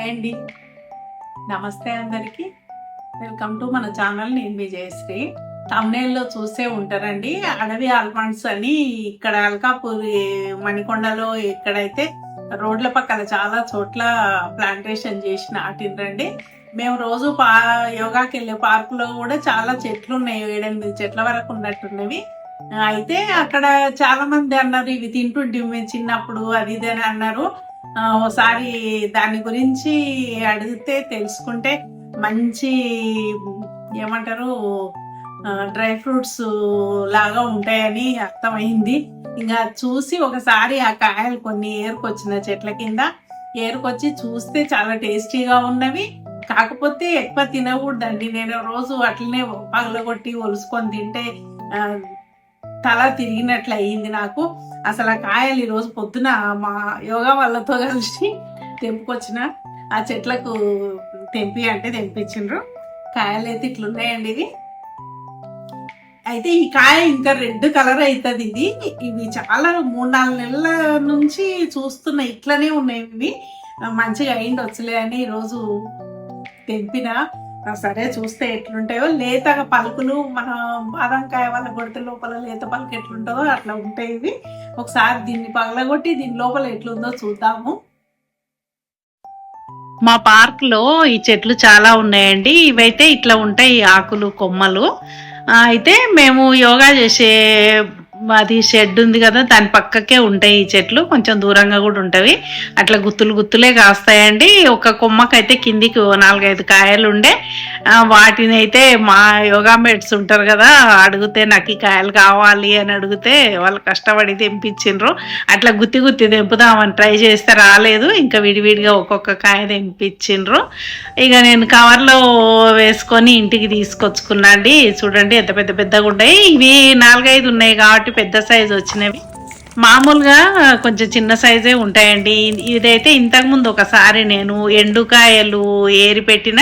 Hi అండి. నమస్తే అందరికీ. వెల్కమ్ టు మన ఛానల్. నేను మీ జయశ్రీ. తమ్నేల్లో చూసే ఉంటారండి. అడవి ఆల్మండ్స్ అని ఇక్కడ అల్కాపూరి మణికొండలో ఇక్కడైతే రోడ్ల పక్కన చాలా చోట్ల ప్లాంటేషన్ చేసి నాటినరండి మేము రోజు పా యోగాకి వెళ్ళే పార్కులో కూడా చాలా చెట్లు ఉన్నాయి ఏడెనిమిది చెట్ల వరకు ఉన్నట్టున్నవి. అయితే అక్కడ చాలా మంది అన్నారు ఇవి తింటుంటే మేము చిన్నప్పుడు అది ఇది అని అన్నారు. ఒకసారి దాని గురించి అడిగితే తెలుసుకుంటే మంచి ఏమంటారు డ్రై ఫ్రూట్స్ లాగా ఉంటాయని అర్థమైంది. ఇంకా చూసి ఒకసారి ఆ కాయలు కొన్ని ఏరుకొచ్చిన చెట్ల కింద ఏరుకొచ్చి చూస్తే చాలా టేస్టీగా ఉన్నవి. కాకపోతే ఎక్కువ తినకూడదండి. నేను రోజు అట్లనే పగలగొట్టి ఒలుసుకొని తింటే తల తిరిగినట్లు అయ్యింది నాకు. అసలు ఆ కాయలు ఈరోజు పొద్దున మా యోగా వాళ్ళతో కలిసి తెంపుకొచ్చిన. ఆ చెట్లకు తెంపి అంటే తెంపించిండ్రు. కాయలు అయితే ఇట్లున్నాయండి ఇవి. అయితే ఈ కాయ ఇంకా రెడ్ కలర్ అవుతుంది ఇది. ఇవి చాలా మూడు నాలుగు నెలల నుంచి చూస్తున్న ఇట్లనే ఉన్నాయి ఇవి. మంచిగా అయింది వచ్చలే అని ఈరోజు తెంపిన. సరే చూస్తే ఎట్లుంటాయో. లేతగా పలుకులు మన బాదంకాయ వాళ్ళ కొడితే లోపల లేత పలుకు ఎట్లుంటుందో అట్లా ఉంటాయి ఇవి. ఒకసారి దీన్ని పగలగొట్టి దీని లోపల ఎట్లుందో చూద్దాము. మా పార్క్లో ఈ చెట్లు చాలా ఉన్నాయండి. ఇవైతే ఇట్లా ఉంటాయి ఆకులు కొమ్మలు. అయితే మేము యోగా చేసే మాది షెడ్ ఉంది కదా దాని పక్కకే ఉంటాయి ఈ చెట్లు కొంచెం దూరంగా కూడా ఉంటవి. అట్లా గుత్తులు గుత్తులే కాస్తాయండి. ఒక కొమ్మకైతే కిందికి ఓ నాలుగైదు కాయలు ఉండే. వాటిని అయితే మా యోగా మేట్స్ ఉంటారు కదా అడిగితే నాకు ఈ కాయలు కావాలి అని అడిగితే వాళ్ళు కష్టపడి తెంపించిండ్రు. అట్లా గుత్తి గుత్తి తెంపుదామని ట్రై చేస్తే రాలేదు. ఇంకా విడివిడిగా ఒక్కొక్క కాయ తెంపించిండ్రు. ఇక నేను కవర్లో వేసుకొని ఇంటికి తీసుకొచ్చుకున్నా అండి చూడండి ఎంత పెద్ద పెద్దగా ఉన్నాయి ఇవి నాలుగైదు ఉన్నాయి కాబట్టి పెద్ద సైజు వచ్చినవి. మామూలుగా కొంచెం చిన్న సైజే ఉంటాయండి. ఇదైతే ఇంతకుముందు ఒకసారి నేను ఎండుకాయలు ఏరి పెట్టిన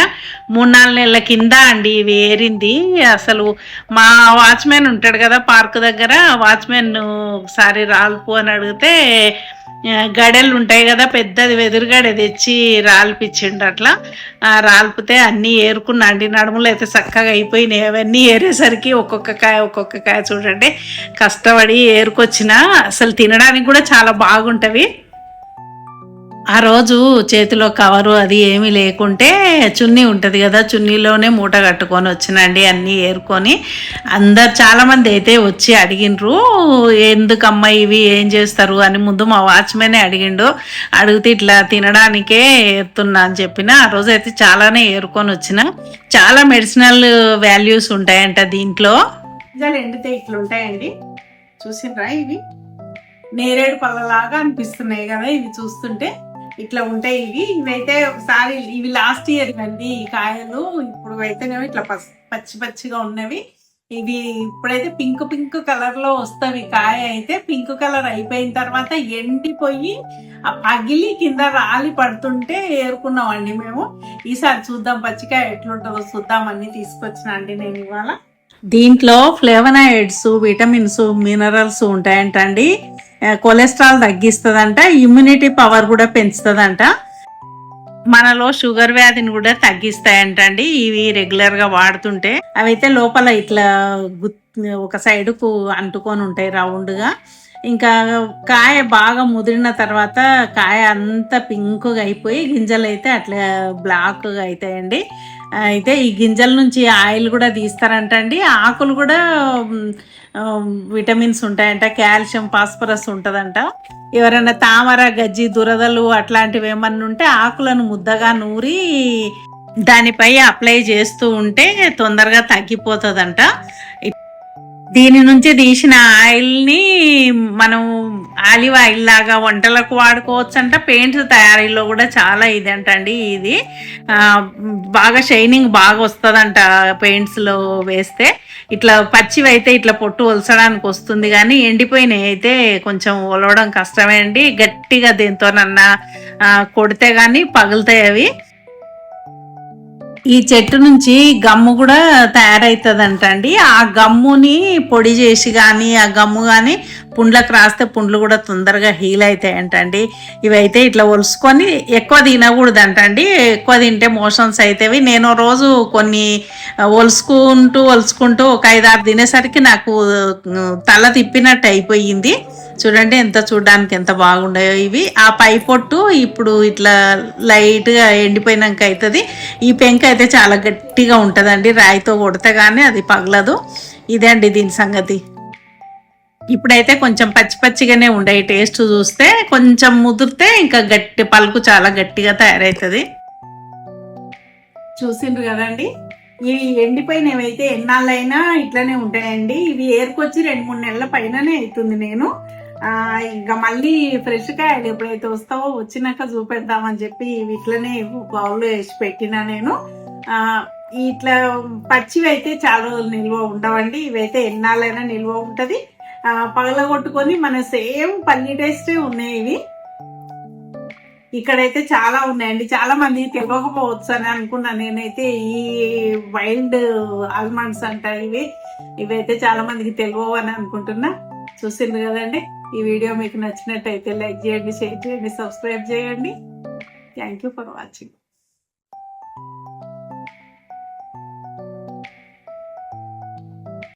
మూడు నాలుగు నెలల కింద అండి ఇవి ఏరింది. అసలు మా వాచ్మెన్ ఉంటాడు కదా పార్క్ దగ్గర. వాచ్మెన్ ఒకసారి రాల్పు అని అడిగితే గడెలు ఉంటాయి కదా పెద్దది వెదురుగడ తెచ్చి రాల్పిచ్చిండు అట్లా. రాల్పితే అన్నీ ఏరుకున్నా అండి నడుములు అయితే చక్కగా అయిపోయినాయి. అవన్నీ ఏరేసరికి ఒక్కొక్క కాయ ఒక్కొక్క కాయ చూడండి. కష్టపడి ఏరుకొచ్చిన అసలు తినడానికి కూడా చాలా బాగుంటుంది ఆ రోజు చేతిలో కవరు అది ఏమీ లేకుంటే చున్నీ ఉంటుంది కదా చున్నీలోనే మూట కట్టుకొని వచ్చినండి అన్నీ ఏరుకొని. అందరు చాలామంది అయితే వచ్చి అడిగిండ్రు ఎందుకమ్మా ఇవి ఏం చేస్తారు? అని ముందు మా వాచ్మెనే అడిగిండు అడిగితే ఇట్లా తినడానికే ఏరుతున్నా అని చెప్పిన. ఆ రోజు అయితే చాలానే ఏరుకొని వచ్చిన. చాలా మెడిసినల్ వాల్యూస్ ఉంటాయంట దీంట్లో. ఎండితే ఇట్లా ఉంటాయండి? చూసినరా ఇవి? నేరేడు పళ్ళలాగా అనిపిస్తున్నాయి కదా ఇవి చూస్తుంటే. ఇట్లా ఉంటాయి ఇవి. ఇవైతే ఒకసారి ఇవి లాస్ట్ ఇయర్ అండి ఈ కాయలు. ఇప్పుడు అయితేనేమో ఇట్లా పచ్చి పచ్చిగా ఉన్నవి. ఇవి ఇప్పుడైతే పింక్ పింక్ కలర్లో వస్తాయి. కాయ అయితే పింక్ కలర్ అయిపోయిన తర్వాత ఎండిపోయి ఆ పగిలి కింద రాలి పడుతుంటే ఏరుకున్నామండి మేము. ఈసారి చూద్దాం పచ్చికాయ ఎట్లుంటుందో చూద్దాం అన్ని తీసుకొచ్చిన అండి నేను ఇవాళ. దీంట్లో ఫ్లేవనాయిడ్స్ విటమిన్స్ మినరల్స్ ఉంటాయంటండి. కొలెస్ట్రాల్ తగ్గిస్తుందంట ఇమ్యూనిటీ పవర్ కూడా పెంచుతుందంట. మనలో షుగర్ వ్యాధిని కూడా తగ్గిస్తాయంటండి ఇవి రెగ్యులర్గా వాడుతుంటే. అవైతే లోపల ఇట్లా గుత్ ఒక సైడుకు అంటుకొని ఉంటాయి రౌండ్గా ఇంకా కాయ బాగా ముదిరిన తర్వాత కాయ అంతా పింక్గా అయిపోయి గింజలు అయితే అట్లా బ్లాక్గా అవుతాయండి అయితే ఈ గింజల నుంచి ఆయిల్ కూడా తీస్తారంటండి. ఆకులు కూడా విటమిన్స్ ఉంటాయంట కాల్షియం ఫాస్ఫరస్ ఉంటుందంట. ఎవరైనా తామర గజ్జి దురదలు అట్లాంటివి ఏమన్నా ఉంటే ఆకులను ముద్దగా నూరి దానిపై అప్లై చేస్తూ ఉంటే తొందరగా తగ్గిపోతుందంట. దీని నుంచి తీసిన ఆయిల్ని మనం ఆలివ్ ఆయిల్ లాగా వంటలకు వాడుకోవచ్చు అంట పెయింట్స్ తయారీలో కూడా చాలా ఇది. అంటండి ఇది బాగా షైనింగ్ బాగా వస్తుందంట పెయింట్స్లో వేస్తే. ఇట్లా పచ్చివి అయితే ఇట్లా పొట్టు ఒలసడానికి వస్తుంది కానీ ఎండిపోయినవి అయితే కొంచెం ఒలవడం కష్టమే అండి. గట్టిగా దీంతోనన్నా కొడితే కానీ పగులుతాయి అవి. ఈ చెట్టు నుంచి గమ్ము కూడా తయారవుతుందంట అండి ఆ గమ్ముని పొడి చేసి కానీ ఆ గమ్ము కానీ పుండ్లకు రాస్తే పుండ్లు కూడా తొందరగా హీల్ అవుతాయంటండి. ఇవైతే ఇట్లా ఒలుసుకొని ఎక్కువ తినకూడదు అంటండి ఎక్కువ తింటే మోషన్స్ అవుతాయి నేను రోజు కొన్ని ఒలుసుకుంటూ ఒలుసుకుంటూ ఒక ఐదు ఆరు తినేసరికి నాకు తల తిప్పినట్టు అయిపోయింది. చూడండి ఎంత చూడడానికి ఎంత బాగుండాయో ఇవి. ఆ పై పొట్టు ఇప్పుడు ఇట్లా లైట్గా ఎండిపోయినాక అవుతుంది ఈ పెంక అయితే చాలా గట్టిగా ఉంటుందండి. రాయితో కొడితే కానీ అది పగలదు. ఇదే అండి దీని సంగతి. ఇప్పుడైతే కొంచెం పచ్చి పచ్చిగానే ఉండే టేస్ట్ చూస్తే కొంచెం ముదిరితే ఇంకా గట్టి పలుకు చాలా గట్టిగా తయారవుతుంది చూసిండ్రు కదండి? ఇవి ఎండిపోయినవైతే ఎన్నాళ్ళైనా ఇట్లనే ఉంటాయండి. ఇవి ఏరుకొచ్చి రెండు మూడు నెలల పైననే అవుతుంది నేను. ఇంకా మళ్ళీ ఫ్రెష్ కాయలు ఎప్పుడైతే వస్తావో వచ్చినాక చూపెడదామని చెప్పి ఇవి ఇట్లనే బౌల్లో వేసి పెట్టినా నేను. ఇట్లా పచ్చివి అయితే చాలా రోజులు నిల్వ ఉండవండి. ఇవైతే ఎన్నాళ్ళైనా నిల్వ ఉంటుంది. పగలగొట్టుకొని మన సేమ్ పల్లి టేస్టే ఉన్నాయి ఇవి. ఇక్కడైతే చాలా ఉన్నాయండి. చాలా మంది తెలియకపోవచ్చు అని అనుకున్నా. నేనైతే ఈ వైల్డ్ ఆల్మండ్స్ అంట ఇవి. ఇవైతే చాలా మందికి తెలియవు అని అనుకుంటున్నా. చూసింది కదండి? ఈ వీడియో మీకు నచ్చినట్టయితే లైక్ చేయండి షేర్ చేయండి సబ్స్క్రైబ్ చేయండి. Thank you for watching